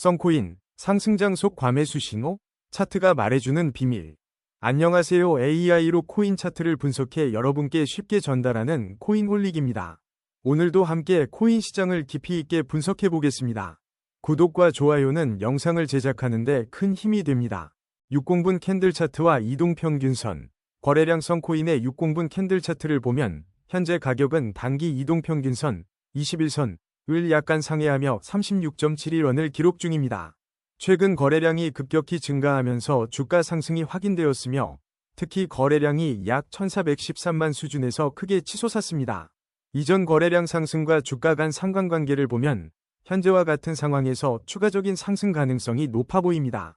썬코인, 상승장 속 과매수 신호, 차트가 말해주는 비밀. 안녕하세요. AI로 코인 차트를 분석해 여러분께 쉽게 전달하는 코인홀릭입니다. 오늘도 함께 코인 시장을 깊이 있게 분석해 보겠습니다. 구독과 좋아요는 영상을 제작하는데 큰 힘이 됩니다. 60분 캔들 차트와 이동평균선, 거래량 썬코인의 60분 캔들 차트를 보면 현재 가격은 단기 이동평균선 21선 을 약간 상회하며 36.71원을 기록 중입니다. 최근 거래량이 급격히 증가하면서 주가 상승이 확인되었으며 특히 거래량이 약 1413만 수준에서 크게 치솟았습니다. 이전 거래량 상승과 주가 간 상관관계를 보면 현재와 같은 상황에서 추가적인 상승 가능성이 높아 보입니다.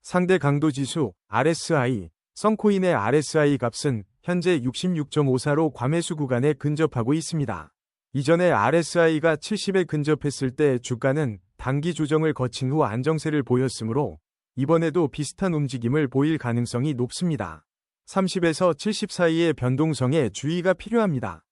상대 강도 지수 RSI, 썬코인의 RSI 값은 현재 66.54로 과매수 구간에 근접하고 있습니다. 이전에 RSI가 70에 근접했을 때 주가는 단기 조정을 거친 후 안정세를 보였으므로 이번에도 비슷한 움직임을 보일 가능성이 높습니다. 30에서 70 사이의 변동성에 주의가 필요합니다.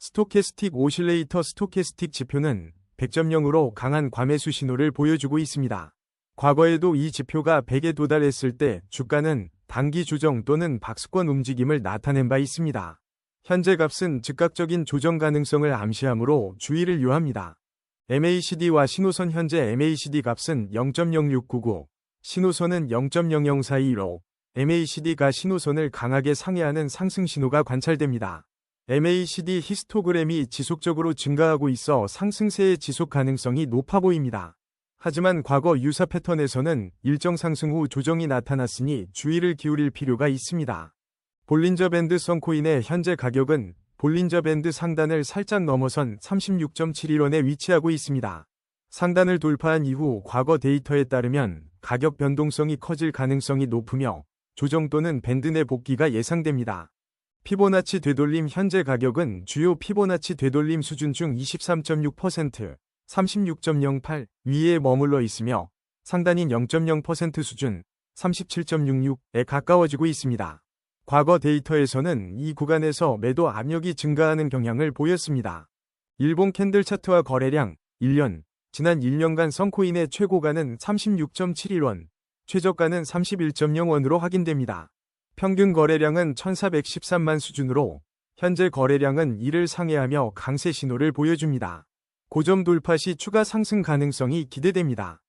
스토캐스틱 오실레이터 스토캐스틱 지표는 100.0으로 강한 과매수 신호를 보여주고 있습니다. 과거에도 이 지표가 100에 도달했을 때 주가는 단기 조정 또는 박스권 움직임을 나타낸 바 있습니다. 현재 값은 즉각적인 조정 가능성을 암시하므로 주의를 요합니다. MACD와 신호선 현재 MACD 값은 0.0699, 신호선은 0.0042로 MACD가 신호선을 강하게 상회하는 상승 신호가 관찰됩니다. MACD 히스토그램이 지속적으로 증가하고 있어 상승세의 지속 가능성이 높아 보입니다. 하지만 과거 유사 패턴에서는 일정 상승 후 조정이 나타났으니 주의를 기울일 필요가 있습니다. 볼린저 밴드 썬코인의 현재 가격은 볼린저 밴드 상단을 살짝 넘어선 36.71원에 위치하고 있습니다. 상단을 돌파한 이후 과거 데이터에 따르면 가격 변동성이 커질 가능성이 높으며 조정 또는 밴드 내 복귀가 예상됩니다. 피보나치 되돌림 현재 가격은 주요 피보나치 되돌림 수준 중 23.6%, 36.08 위에 머물러 있으며 상단인 0.0% 수준 37.66에 가까워지고 있습니다. 과거 데이터에서는 이 구간에서 매도 압력이 증가하는 경향을 보였습니다. 일본 캔들 차트와 거래량 1년 지난 1년간 썬코인의 최고가는 36.71원, 최저가는 31.0원으로 확인됩니다. 평균 거래량은 1413만 수준으로 현재 거래량은 이를 상회하며 강세 신호를 보여줍니다. 고점 돌파 시 추가 상승 가능성이 기대됩니다.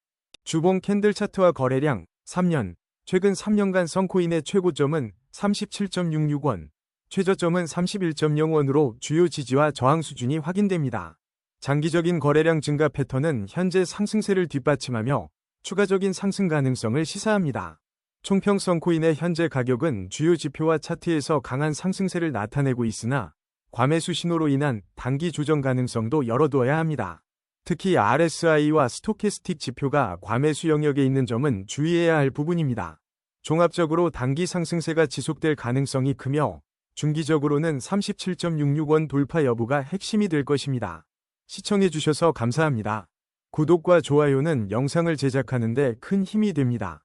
주봉 캔들 차트와 거래량 3년 최근 3년간 썬코인의 최고점은 37.66원, 최저점은 31.0원으로 주요 지지와 저항 수준이 확인됩니다. 장기적인 거래량 증가 패턴은 현재 상승세를 뒷받침하며 추가적인 상승 가능성을 시사합니다. 총평 썬코인의 현재 가격은 주요 지표와 차트에서 강한 상승세를 나타내고 있으나 과매수 신호로 인한 단기 조정 가능성도 열어두어야 합니다. 특히 RSI와 스토캐스틱 지표가 과매수 영역에 있는 점은 주의해야 할 부분입니다. 종합적으로 단기 상승세가 지속될 가능성이 크며 중기적으로는 37.66원 돌파 여부가 핵심이 될 것입니다. 시청해주셔서 감사합니다. 구독과 좋아요는 영상을 제작하는 데 큰 힘이 됩니다.